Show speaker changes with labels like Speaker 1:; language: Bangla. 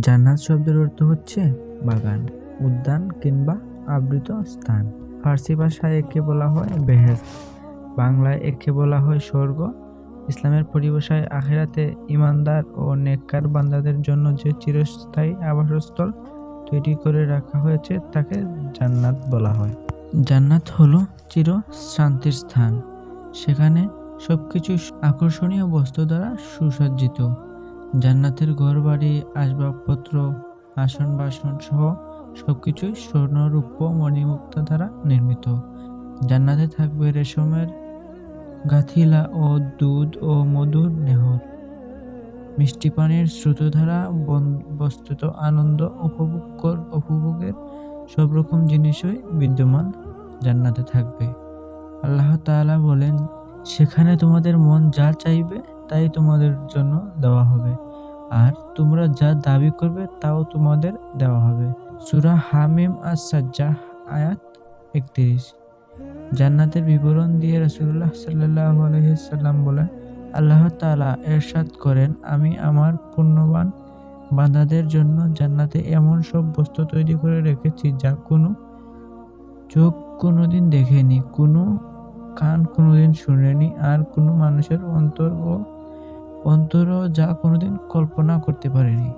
Speaker 1: জান্নাত শব্দের অর্থ হচ্ছে বাগান, উদ্যান কিংবা আবৃত স্থান। ফার্সি ভাষায় একে বলা হয় বেহেস্ত বাংলায় একে বলা হয় স্বর্গ। ইসলামের পরিভাষায় আখেরাতে ইমানদার ও নেককার বান্দাদের জন্য যে চিরস্থায়ী আবাসস্থল তৈরি করে রাখা হয়েছে, তাকে জান্নাত বলা হয়। জান্নাত হলো চির শান্তির স্থান। সেখানে সবকিছু আকর্ষণীয় বস্তু দ্বারা সুসজ্জিত। জান্নাতের ঘরবাড়ি, আসবাবপত্র আসন বাসন সহ সবকিছুই স্বর্ণ, রূপ্য, মণিমুক্তা দ্বারা নির্মিত। জান্নাতে থাকবে রেশমের গাথিলা ও দুধ ও মধুর নেহর। মিষ্টি পানির স্রোতধারা বস্তুত আনন্দ উপভোগ উপভোগের সব রকম জিনিসই বিদ্যমান জান্নাতে থাকবে। আল্লাহ তাআলা বলেন, সেখানে তোমাদের মন যা চাইবে তাই তোমাদের জন্য দেওয়া হবে। আর তোমরা যা দাবি করবে তাও তোমাদের দেওয়া হবে। সুরা হামিম আস সাজ্জাহ আয়াত একত্রিশ। জান্নাতের বিবরণ দিয়ে রাসূলুল্লাহ সাল্লাল্লাহু আলাইহি সাল্লাম বলেন, আল্লাহ তালা এরশাদ করেন, আমি আমার পুণ্যবান বান্দাদের জন্য জান্নাতে এমন সব বস্তু তৈরি করে রেখেছি যা কোনো চোখ কোনোদিন দেখেনি, কোনো কান কোনোদিন শুনেনি, আর কোনো মানুষের অন্তর ও অন্তরও যা কোনোদিন কল্পনা করতে পারেনি।